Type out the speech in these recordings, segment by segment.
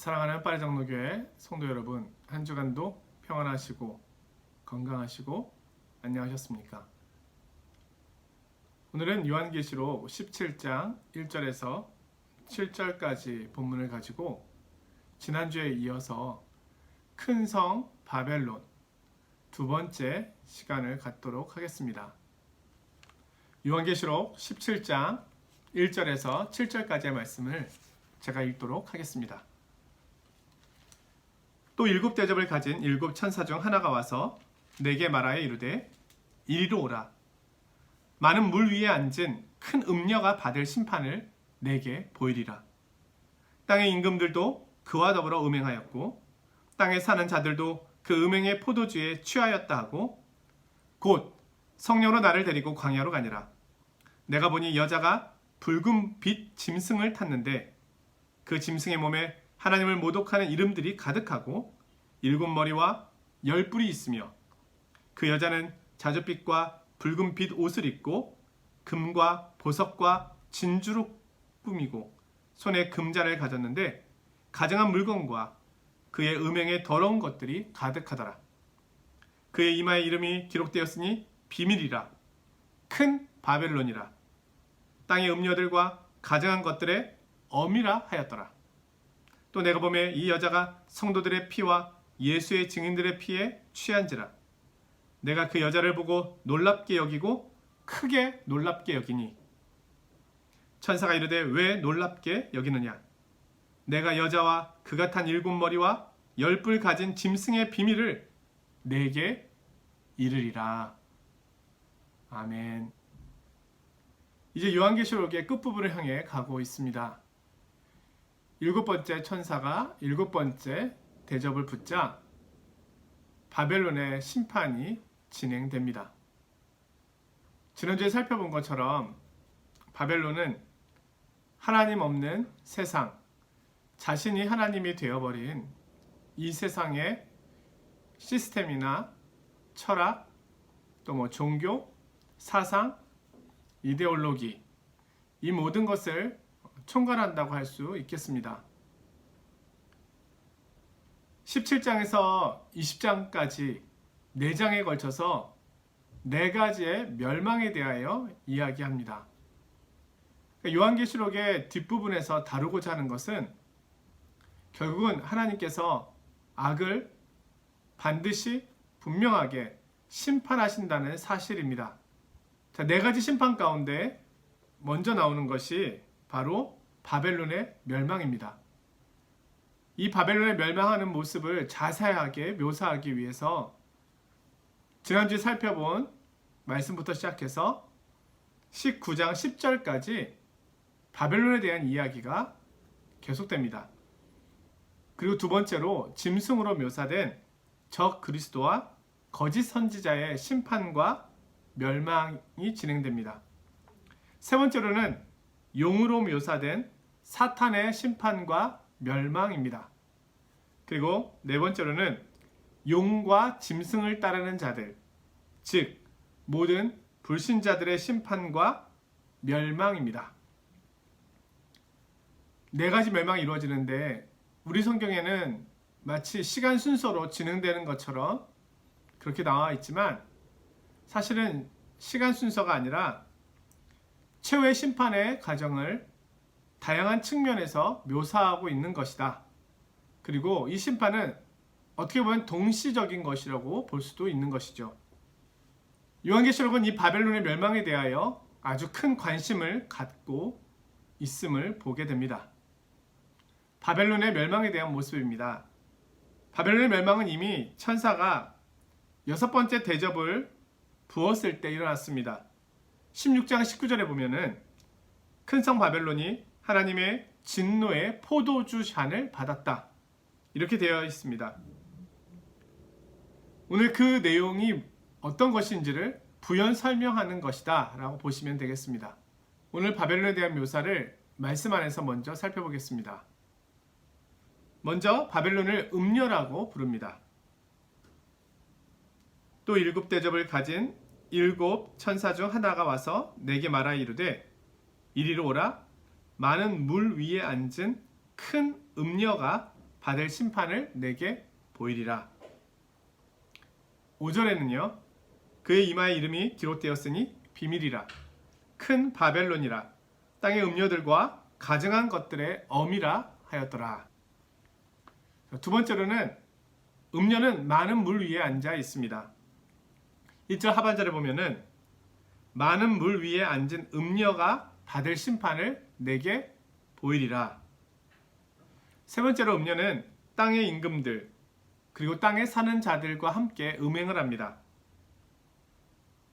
사랑하는 빠르장로교회 성도 여러분 한 주간도 평안하시고 건강하시고 안녕하셨습니까? 오늘은 요한계시록 17장 1절에서 7절까지 본문을 가지고 지난주에 이어서 큰 성 바벨론 두 번째 시간을 갖도록 하겠습니다. 요한계시록 17장 1절에서 7절까지의 말씀을 제가 읽도록 하겠습니다. 또 일곱 대접을 가진 일곱 천사 중 하나가 와서 내게 말하여 이르되 이리로 오라. 많은 물 위에 앉은 큰 음녀가 받을 심판을 내게 보이리라. 땅의 임금들도 그와 더불어 음행하였고 땅에 사는 자들도 그 음행의 포도주에 취하였다 하고 곧 성령으로 나를 데리고 광야로 가니라. 내가 보니 여자가 붉은 빛 짐승을 탔는데 그 짐승의 몸에 하나님을 모독하는 이름들이 가득하고 일곱 머리와 열 뿔이 있으며 그 여자는 자줏빛과 붉은 빛 옷을 입고 금과 보석과 진주로 꾸미고 손에 금자를 가졌는데 가증한 물건과 그의 음행에 더러운 것들이 가득하더라. 그의 이마에 이름이 기록되었으니 비밀이라 큰 바벨론이라 땅의 음녀들과 가증한 것들의 엄이라 하였더라. 또 내가 보매 이 여자가 성도들의 피와 예수의 증인들의 피에 취한지라. 내가 그 여자를 보고 놀랍게 여기고 크게 놀랍게 여기니. 천사가 이르되 왜 놀랍게 여기느냐? 내가 여자와 그가 탄 일곱 머리와 열뿔 가진 짐승의 비밀을 내게 이르리라. 아멘. 이제 요한계시록의 끝부분을 향해 가고 있습니다. 일곱 번째 천사가 일곱 번째 대접을 붙자 바벨론의 심판이 진행됩니다. 지난주에 살펴본 것처럼 바벨론은 하나님 없는 세상, 자신이 하나님이 되어버린 이 세상의 시스템이나 철학, 또 뭐 종교, 사상, 이데올로기, 이 모든 것을 총괄한다고 할 수 있겠습니다. 17장에서 20장까지 4장에 걸쳐서 4가지의 멸망에 대하여 이야기합니다. 그러니까 요한계시록의 뒷부분에서 다루고자 하는 것은 결국은 하나님께서 악을 반드시 분명하게 심판하신다는 사실입니다. 자, 네 가지 심판 가운데 먼저 나오는 것이 바로 바벨론의 멸망입니다. 이 바벨론의 멸망하는 모습을 자세하게 묘사하기 위해서 지난주에 살펴본 말씀부터 시작해서 19장 10절까지 바벨론에 대한 이야기가 계속됩니다. 그리고 두 번째로 짐승으로 묘사된 적 그리스도와 거짓 선지자의 심판과 멸망이 진행됩니다. 세 번째로는 용으로 묘사된 사탄의 심판과 멸망입니다. 그리고 네 번째로는 용과 짐승을 따르는 자들, 즉 모든 불신자들의 심판과 멸망입니다. 네 가지 멸망이 이루어지는데 우리 성경에는 마치 시간 순서로 진행되는 것처럼 그렇게 나와 있지만 사실은 시간 순서가 아니라 최후의 심판의 과정을 다양한 측면에서 묘사하고 있는 것이다. 그리고 이 심판은 어떻게 보면 동시적인 것이라고 볼 수도 있는 것이죠. 요한계시록은 이 바벨론의 멸망에 대하여 아주 큰 관심을 갖고 있음을 보게 됩니다. 바벨론의 멸망에 대한 모습입니다. 바벨론의 멸망은 이미 천사가 여섯 번째 대접을 부었을 때 일어났습니다. 16장 19절에 보면은 큰 성 바벨론이 하나님의 진노의 포도주 잔을 받았다. 이렇게 되어 있습니다. 오늘 그 내용이 어떤 것인지를 부연 설명하는 것이다 라고 보시면 되겠습니다. 오늘 바벨론에 대한 묘사를 말씀 안에서 먼저 살펴보겠습니다. 먼저 바벨론을 음녀라고 부릅니다. 또 일곱 대접을 가진 일곱 천사 중 하나가 와서 내게 말하 이르되 이리로 오라 많은 물 위에 앉은 큰 음녀가 받을 심판을 내게 보이리라. 5절에는요. 그의 이마에 이름이 기록되었으니 비밀이라. 큰 바벨론이라. 땅의 음료들과 가증한 것들의 엄이라 하였더라. 두 번째로는 음녀는 많은 물 위에 앉아 있습니다. 1절 하반절에 보면은 많은 물 위에 앉은 음녀가 받을 심판을 내게 보이리라. 세 번째로 음녀는 땅의 임금들 그리고 땅에 사는 자들과 함께 음행을 합니다.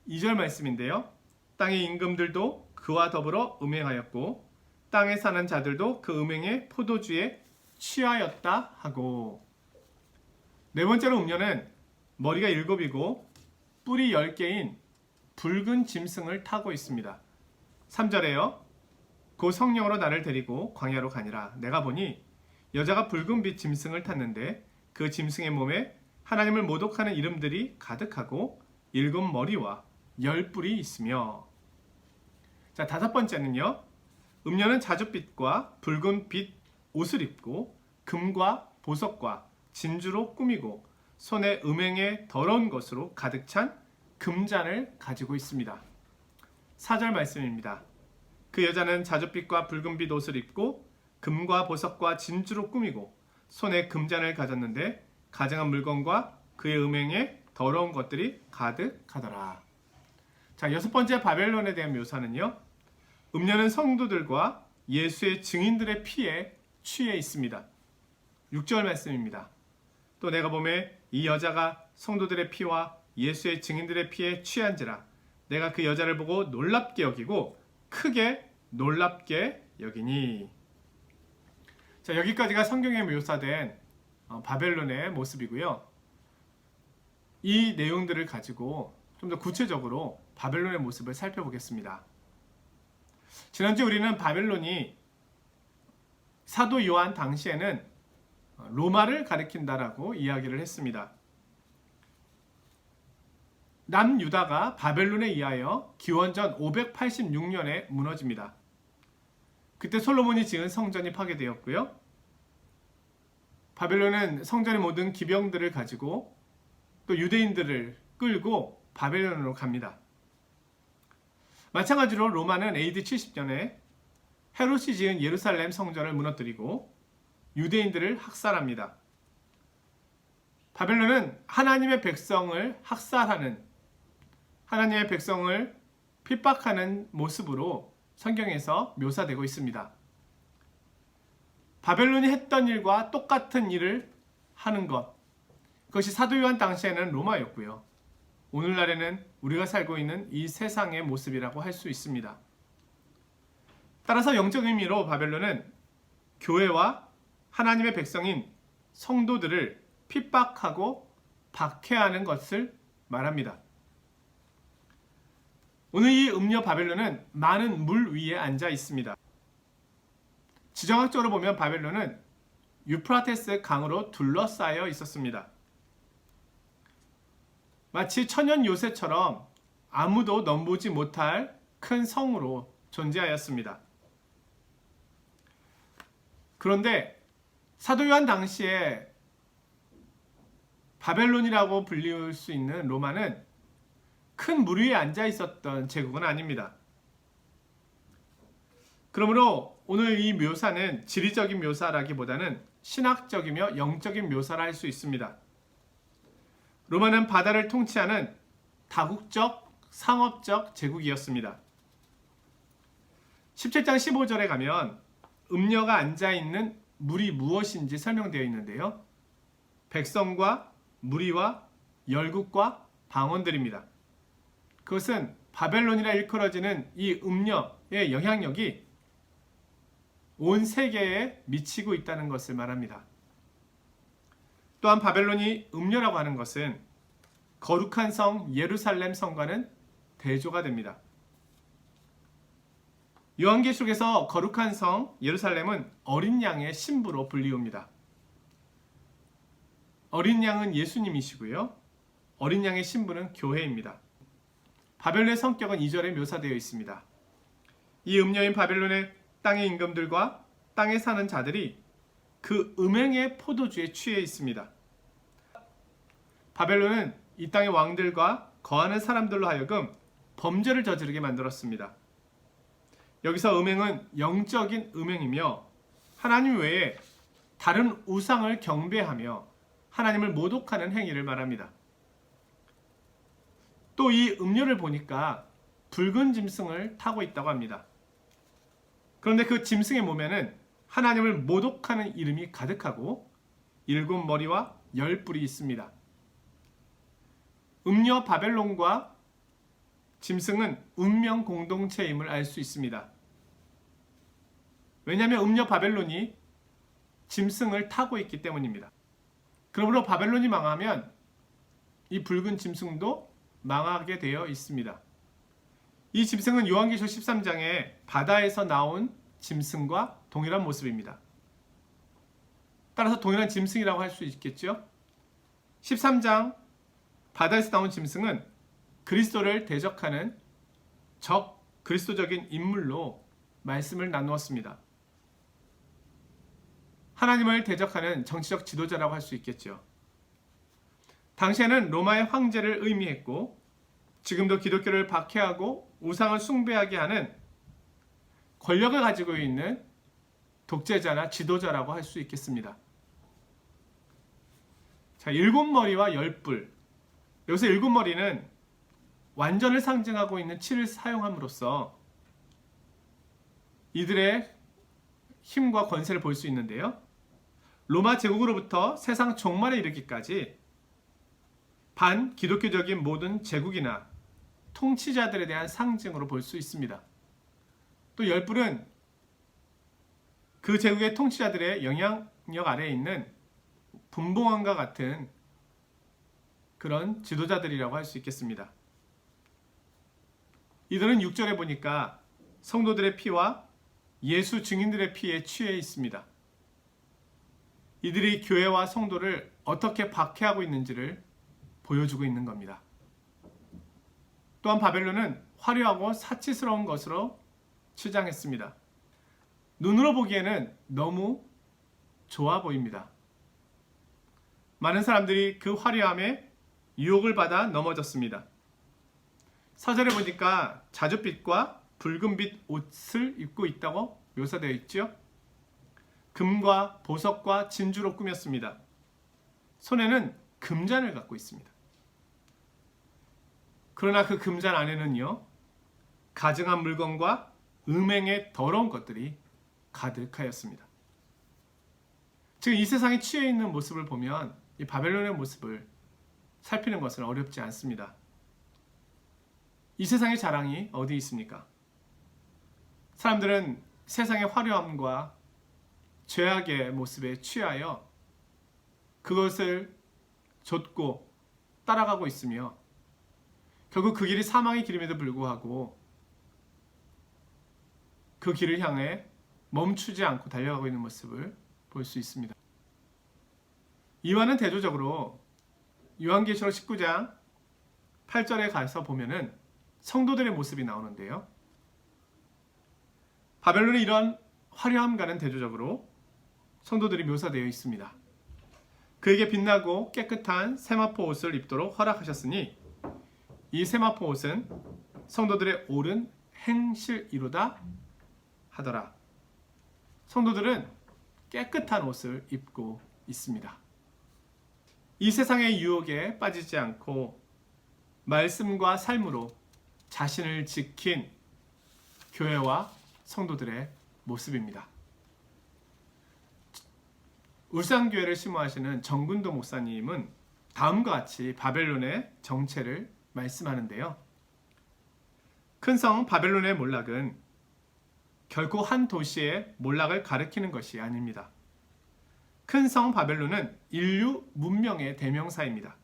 2절 말씀인데요. 땅의 임금들도 그와 더불어 음행하였고 땅에 사는 자들도 그 음행의 포도주에 취하였다 하고 네 번째로 음녀는 머리가 일곱이고 뿔이 열 개인 붉은 짐승을 타고 있습니다. 3절에요. 그 성령으로 나를 데리고 광야로 가니라. 내가 보니 여자가 붉은 빛 짐승을 탔는데 그 짐승의 몸에 하나님을 모독하는 이름들이 가득하고 일곱 머리와 열 뿔이 있으며 자 다섯 번째는요. 음녀는 자줏빛과 붉은 빛 옷을 입고 금과 보석과 진주로 꾸미고 손에 음행의 더러운 것으로 가득 찬 금잔을 가지고 있습니다. 4절 말씀입니다. 그 여자는 자줏빛과 붉은빛 옷을 입고 금과 보석과 진주로 꾸미고 손에 금잔을 가졌는데 가증한 물건과 그의 음행에 더러운 것들이 가득하더라. 자, 여섯 번째 바벨론에 대한 묘사는요. 음녀는 성도들과 예수의 증인들의 피에 취해 있습니다. 6절 말씀입니다. 또 내가 보매 이 여자가 성도들의 피와 예수의 증인들의 피에 취한지라 내가 그 여자를 보고 놀랍게 여기고 크게 놀랍게 여기니 자 여기까지가 성경에 묘사된 어, 바벨론의 모습이고요. 이 내용들을 가지고 좀 더 구체적으로 바벨론의 모습을 살펴보겠습니다. 지난주 우리는 바벨론이 사도 요한 당시에는 로마를 가리킨다라고 이야기를 했습니다. 남유다가 바벨론에 의하여 기원전 586년에 무너집니다. 그때 솔로몬이 지은 성전이 파괴되었고요. 바벨론은 성전의 모든 기병들을 가지고 또 유대인들을 끌고 바벨론으로 갑니다. 마찬가지로 로마는 AD 70년에 헤롯이 지은 예루살렘 성전을 무너뜨리고 유대인들을 학살합니다. 바벨론은 하나님의 백성을 학살하는 하나님의 백성을 핍박하는 모습으로 성경에서 묘사되고 있습니다. 바벨론이 했던 일과 똑같은 일을 하는 것. 그것이 사도 요한 당시에는 로마였고요. 오늘날에는 우리가 살고 있는 이 세상의 모습이라고 할 수 있습니다. 따라서 영적 의미로 바벨론은 교회와 하나님의 백성인 성도들을 핍박하고 박해하는 것을 말합니다. 오늘 이 음녀 바벨론은 많은 물 위에 앉아 있습니다. 지정학적으로 보면 바벨론은 유프라테스 강으로 둘러싸여 있었습니다. 마치 천연 요새처럼 아무도 넘보지 못할 큰 성으로 존재하였습니다. 그런데 사도 요한 당시에 바벨론이라고 불릴 수 있는 로마는 큰물 위에 앉아 있었던 제국은 아닙니다. 그러므로 오늘 이 묘사는 지리적인 묘사라기보다는 신학적이며 영적인 묘사라 할수 있습니다. 로마는 바다를 통치하는 다국적 상업적 제국이었습니다. 17장 15절에 가면 음녀가 앉아 있는 물이 무엇인지 설명되어 있는데요. 백성과 무리와 열국과 방언들입니다. 그것은 바벨론이라 일컬어지는 이 음녀의 영향력이 온 세계에 미치고 있다는 것을 말합니다. 또한 바벨론이 음녀라고 하는 것은 거룩한 성 예루살렘 성과는 대조가 됩니다. 요한계시록에서 거룩한 성 예루살렘은 어린 양의 신부로 불리웁니다. 어린 양은 예수님이시고요. 어린 양의 신부는 교회입니다. 바벨론의 성격은 2절에 묘사되어 있습니다. 이 음녀인 바벨론의 땅의 임금들과 땅에 사는 자들이 그 음행의 포도주에 취해 있습니다. 바벨론은 이 땅의 왕들과 거하는 사람들로 하여금 범죄를 저지르게 만들었습니다. 여기서 음행은 영적인 음행이며 하나님 외에 다른 우상을 경배하며 하나님을 모독하는 행위를 말합니다. 또 이 음료를 보니까 붉은 짐승을 타고 있다고 합니다. 그런데 그 짐승의 몸에는 하나님을 모독하는 이름이 가득하고 일곱 머리와 열 뿔이 있습니다. 음녀 바벨론과 짐승은 운명 공동체임을 알 수 있습니다. 왜냐하면 음녀 바벨론이 짐승을 타고 있기 때문입니다. 그러므로 바벨론이 망하면 이 붉은 짐승도 망하게 되어 있습니다. 이 짐승은 요한계시록 13장에 바다에서 나온 짐승과 동일한 모습입니다. 따라서 동일한 짐승이라고 할 수 있겠죠. 13장 바다에서 나온 짐승은 그리스도를 대적하는 적 그리스도적인 인물로 말씀을 나누었습니다. 하나님을 대적하는 정치적 지도자라고 할 수 있겠죠. 당시에는 로마의 황제를 의미했고 지금도 기독교를 박해하고 우상을 숭배하게 하는 권력을 가지고 있는 독재자나 지도자라고 할 수 있겠습니다. 자, 일곱 머리와 열 뿔. 여기서 일곱 머리는 완전을 상징하고 있는 칠을 사용함으로써 이들의 힘과 권세를 볼 수 있는데요. 로마 제국으로부터 세상 종말에 이르기까지 반 기독교적인 모든 제국이나 통치자들에 대한 상징으로 볼 수 있습니다. 또 열불은 그 제국의 통치자들의 영향력 아래에 있는 분봉왕과 같은 그런 지도자들이라고 할 수 있겠습니다. 이들은 6절에 보니까 성도들의 피와 예수 증인들의 피에 취해 있습니다. 이들이 교회와 성도를 어떻게 박해하고 있는지를 보여주고 있는 겁니다. 또한 바벨론은 화려하고 사치스러운 것으로 치장했습니다. 눈으로 보기에는 너무 좋아 보입니다. 많은 사람들이 그 화려함에 유혹을 받아 넘어졌습니다. 사절에 보니까 자줏빛과 붉은빛 옷을 입고 있다고 묘사되어 있죠. 금과 보석과 진주로 꾸몄습니다. 손에는 금잔을 갖고 있습니다. 그러나 그 금잔 안에는요, 가증한 물건과 음행의 더러운 것들이 가득하였습니다. 지금 이 세상에 취해 있는 모습을 보면 이 바벨론의 모습을 살피는 것은 어렵지 않습니다. 이 세상의 자랑이 어디 있습니까? 사람들은 세상의 화려함과 죄악의 모습에 취하여 그것을 좇고 따라가고 있으며 결국 그 길이 사망의 길임에도 불구하고 그 길을 향해 멈추지 않고 달려가고 있는 모습을 볼 수 있습니다. 이와는 대조적으로 요한계시록 19장 8절에 가서 보면은 성도들의 모습이 나오는데요. 바벨론의 이런 화려함과는 대조적으로 성도들이 묘사되어 있습니다. 그에게 빛나고 깨끗한 세마포 옷을 입도록 허락하셨으니 이 세마포 옷은 성도들의 옳은 행실이로다 하더라. 성도들은 깨끗한 옷을 입고 있습니다. 이 세상의 유혹에 빠지지 않고 말씀과 삶으로 자신을 지킨 교회와 성도들의 모습입니다. 울산교회를 심호하시는 정근도 목사님은 다음과 같이 바벨론의 정체를 말씀하는데요. 큰 성 바벨론의 몰락은 결코 한 도시의 몰락을 가리키는 것이 아닙니다. 큰 성 바벨론은 인류 문명의 대명사입니다.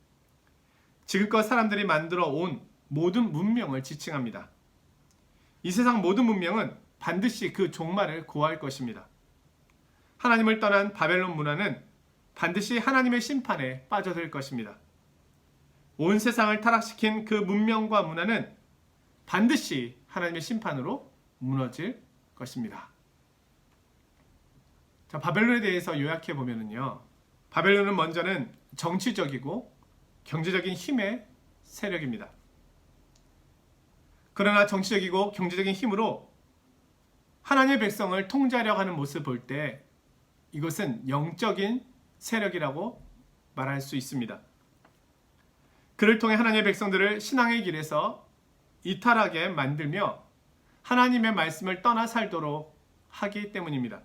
지금껏 사람들이 만들어 온 모든 문명을 지칭합니다. 이 세상 모든 문명은 반드시 그 종말을 구할 것입니다. 하나님을 떠난 바벨론 문화는 반드시 하나님의 심판에 빠져들 것입니다. 온 세상을 타락시킨 그 문명과 문화는 반드시 하나님의 심판으로 무너질 것입니다. 자, 바벨론에 대해서 요약해 보면은요. 바벨론은 먼저는 정치적이고 경제적인 힘의 세력입니다. 그러나 정치적이고 경제적인 힘으로 하나님의 백성을 통제하려고 하는 모습을 볼 때 이것은 영적인 세력이라고 말할 수 있습니다. 그를 통해 하나님의 백성들을 신앙의 길에서 이탈하게 만들며 하나님의 말씀을 떠나 살도록 하기 때문입니다.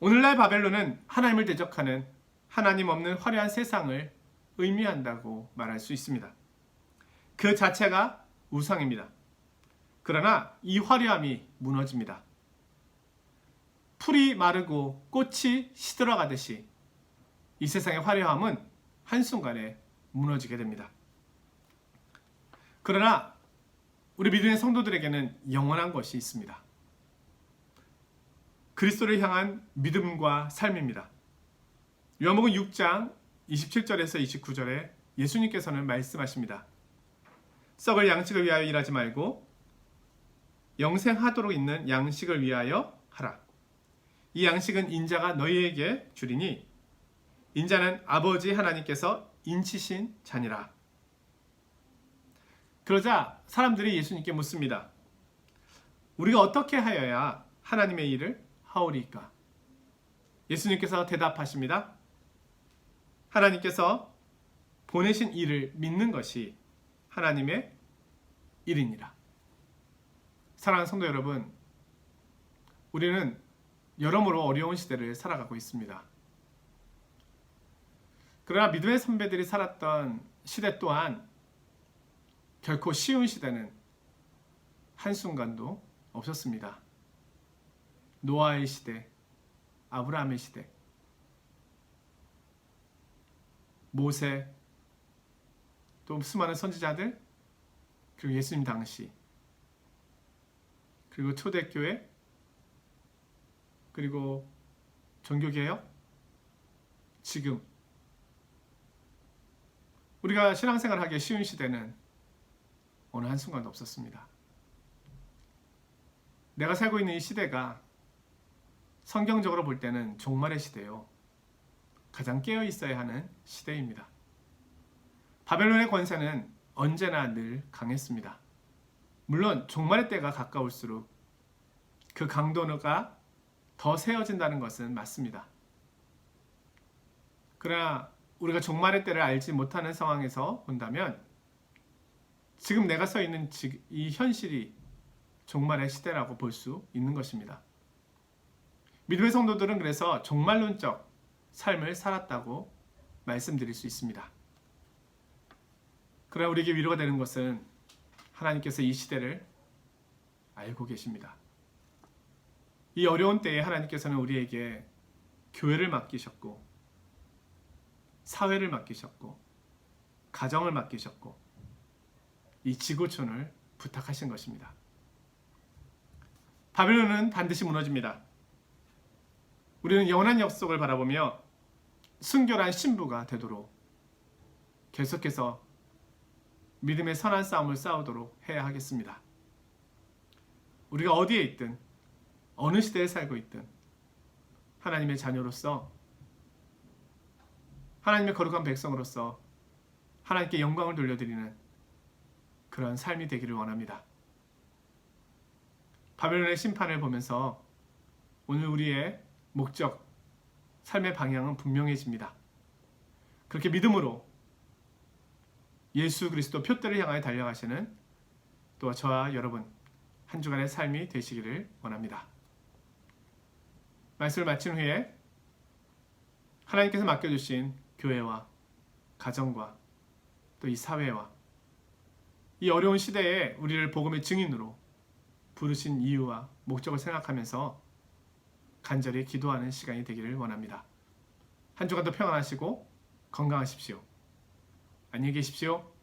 오늘날 바벨론은 하나님을 대적하는 하나님 없는 화려한 세상을 의미한다고 말할 수 있습니다. 그 자체가 우상입니다. 그러나 이 화려함이 무너집니다. 풀이 마르고 꽃이 시들어가듯이 이 세상의 화려함은 한순간에 무너지게 됩니다. 그러나 우리 믿음의 성도들에게는 영원한 것이 있습니다. 그리스도를 향한 믿음과 삶입니다. 요한복음 6장 27절에서 29절에 예수님께서는 말씀하십니다. 썩을 양식을 위하여 일하지 말고 영생하도록 있는 양식을 위하여 하라. 이 양식은 인자가 너희에게 주리니 인자는 아버지 하나님께서 인치신 자니라. 그러자 사람들이 예수님께 묻습니다. 우리가 어떻게 하여야 하나님의 일을 하오리까? 예수님께서 대답하십니다. 하나님께서 보내신 일을 믿는 것이 하나님의 일이니라. 사랑하는 성도 여러분, 우리는 여러모로 어려운 시대를 살아가고 있습니다. 그러나 믿음의 선배들이 살았던 시대 또한 결코 쉬운 시대는 한순간도 없었습니다. 노아의 시대, 아브라함의 시대, 모세, 또 수많은 선지자들, 그리고 예수님 당시, 그리고 초대교회, 그리고 종교개혁, 지금 우리가 신앙생활 하기 쉬운 시대는 어느 한순간도 없었습니다. 내가 살고 있는 이 시대가 성경적으로 볼 때는 종말의 시대요. 가장 깨어 있어야 하는 시대입니다. 바벨론의 권세는 언제나 늘 강했습니다. 물론 종말의 때가 가까울수록 그 강도가 더 세워진다는 것은 맞습니다. 그러나 우리가 종말의 때를 알지 못하는 상황에서 본다면 지금 내가 서 있는 이 현실이 종말의 시대라고 볼 수 있는 것입니다. 믿음의 성도들은 그래서 종말론적 삶을 살았다고 말씀드릴 수 있습니다. 그러나 우리에게 위로가 되는 것은 하나님께서 이 시대를 알고 계십니다. 이 어려운 때에 하나님께서는 우리에게 교회를 맡기셨고, 사회를 맡기셨고, 가정을 맡기셨고, 이 지구촌을 부탁하신 것입니다. 바벨론은 반드시 무너집니다. 우리는 영원한 약속을 바라보며 순결한 신부가 되도록 계속해서 믿음의 선한 싸움을 싸우도록 해야 하겠습니다. 우리가 어디에 있든 어느 시대에 살고 있든 하나님의 자녀로서 하나님의 거룩한 백성으로서 하나님께 영광을 돌려드리는 그런 삶이 되기를 원합니다. 바벨론의 심판을 보면서 오늘 우리의 목적, 삶의 방향은 분명해집니다. 그렇게 믿음으로 예수 그리스도 표대를 향하여 달려가시는 또 저와 여러분 한 주간의 삶이 되시기를 원합니다. 말씀을 마친 후에 하나님께서 맡겨주신 교회와 가정과 또 이 사회와 이 어려운 시대에 우리를 복음의 증인으로 부르신 이유와 목적을 생각하면서 간절히 기도하는 시간이 되기를 원합니다. 한 주간도 평안하시고 건강하십시오. 안녕히 계십시오.